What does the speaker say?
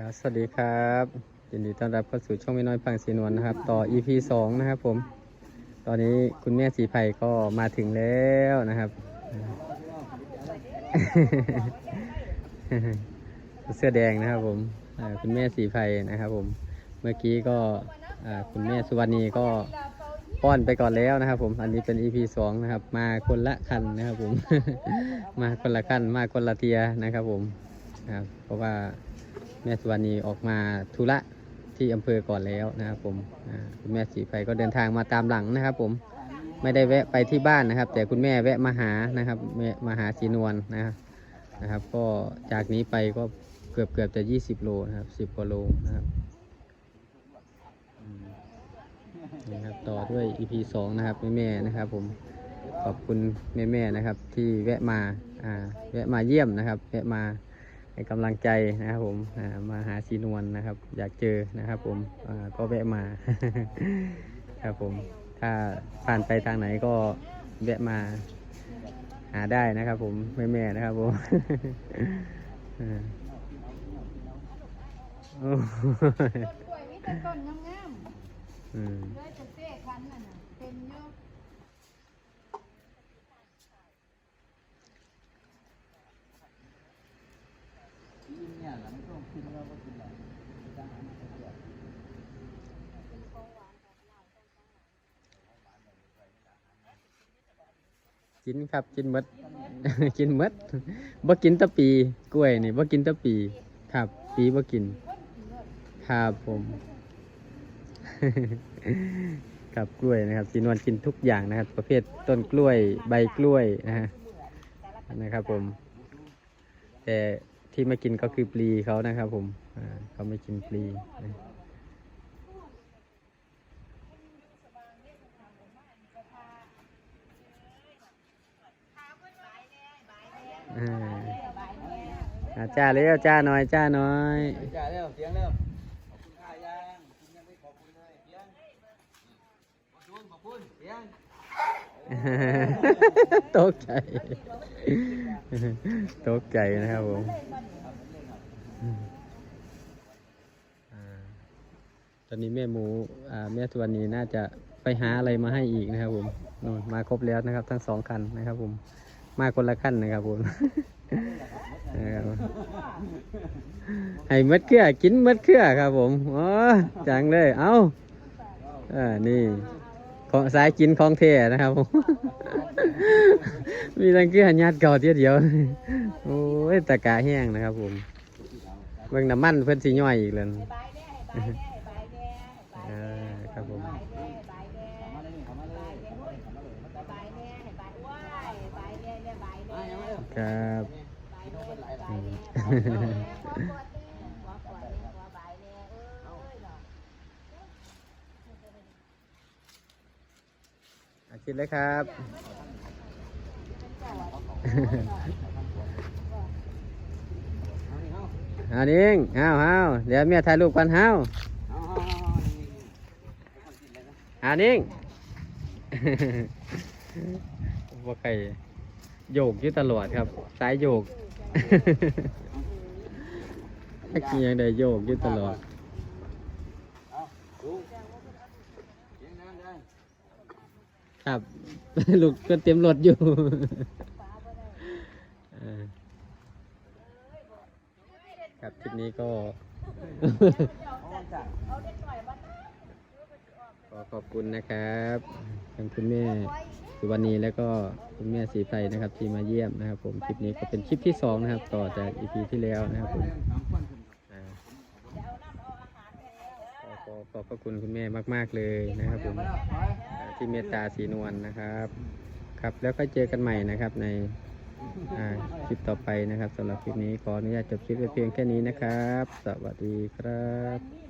ครับสวัสดีครับยินดีต้อนรับเข้าสู่ช่องไม่น้อยพังสีนวลนะครับ ต่อ EP สองนะครับผม ตอนนี้คุณแม่สีไผ่ก็มาถึงแล้วนะครับ เสื้อแดงนะครับผมคุณแม่สีไผ่นะครับผม เมื่อกี้ก็คุณแม่สุวรรณีก็ป้อนไปก่อนแล้วนะครับ ผม อันนี้เป็น EP สองนะครับ มาคนละคันนะครับผม มาคนละคันมาคนละเทียนะครับผมครับเพราะว่า แม่สุวรรณีออกมาธุระที่อำเภอก่อนแล้วนะครับผมคุณแม่สีไฟก็เดินทางมาตามหลังนะครับผมไม่ได้แวะไปที่บ้านนะครับ แต่คุณแม่แวะมาหานะครับแม่มาหาสีนวลนะครับนะครับ ก็จากนี้ไปก็เกือบเกือบจะ 20 โลนะครับ 10กว่าโลนะครับนี่ครับต่อด้วย EP 2 นะครับแม่ๆนะครับ ผมขอบคุณแม่ๆนะครับ ที่แวะมาอ่าแวะมาเยี่ยมนะครับ แวะมา ให้กำลังใจนะครับผมอ่ามาหาสีนวลนะครับ อยากเจอนะครับ ผมอ่าก็แวะมาครับผมถ้าผ่านไปทางไหนก็แวะมาหาได้นะครับ ผมแม่ๆนะครับผมอ่าโอ้กล้วยมีแต่ต้นงามอืมๆเลยจะเต้คันน่ะน่ะเป็นเยอะกินครับกินมด กินมดบ่กินตะปีกล้วยนี่บ่กินตะปี ครับ ปีบ่กิน ครับผม ครับกล้วยนะครับสีนวลกินทุกอย่างนะครับ ประเภทต้นกล้วยใบกล้วยนะฮะนะครับผมแต่ ที่ไม่กินก็คือปลีเขานะครับ ผมอ่าเขาไม่กินปลีนะอ่าอ่าจ้าเร็วจ้าหน่อยจ้าหน่อยจ่ายเร็วเสียงเร็วขอบคุณค่ายังคุณยังไม่ขอบคุณเลยเสียงขอบคุณขอบคุณเสียงตกใจตกใจนะครับผมอ่า ตอนนี้แม่หมูแม่ทวนนีน่าจะไปหาอะไรมาให้อีกนะครับผมนู่นมาครบแล้วนะครับ ทั้งสองคันนะครับ ผม มาคนละขั้นนะครับผมให้มัดเครือกินมัดเครือครับ ผมอ๋อจังเลย เอาอ่านี่ของสายกินของเทนะครับผม มีตังเกือญาติเก่าเทียวเดียว โอ้ยตะกาแห้งนะครับผม บิ่งน้ำมันเพิ่นสิย่อยอีกแล้วบายแน่ให้บายแน่ให้บายแน่ให้บายอ่าครับผมแน่ให้บายแน่บายแน่บายแน่ให้บายว้ายบายแน่เนี่ยบายแน่ครับบายแน่บายแน่หัวก่อนแน่หัวก่อนแน่หัวบายแน่เอ้ยเนาะอาคิดเลยครับ เอานิ่งเอาเอาเดี๋ยวเมียถ่ายรูปกันเฮาอานิ่งว่าใครโยกอยู่ตลอดครับ สายโยกถ้กินยังได้โยกอยู่ตลอดครับ ลูกก็เตรียมรถอยู่ เออ ครับคลิปนี้ก็ ขอขอบคุณนะครับทั้งคุณแม่สุวรรณีแล้วก็คุณแม่สีไพรนะครับ ที่มาเยี่ยมนะครับ ผมคลิปนี้ก็เป็นคลิปที่สองนะครับ ต่อจากอีพีที่แล้วนะครับผมอ่าขอขอขอบพระคุณคุณแม่มาก ๆเลยนะครับผมอ่าที่เมตตาสีนวลนะครับ ครับแล้วก็เจอกันใหม่นะครับใน คลิปต่อไปนะครับสำหรับคลิปนี้ขออนุญาตจบคลิปไปเพียงแค่นี้นะครับ สวัสดีครับ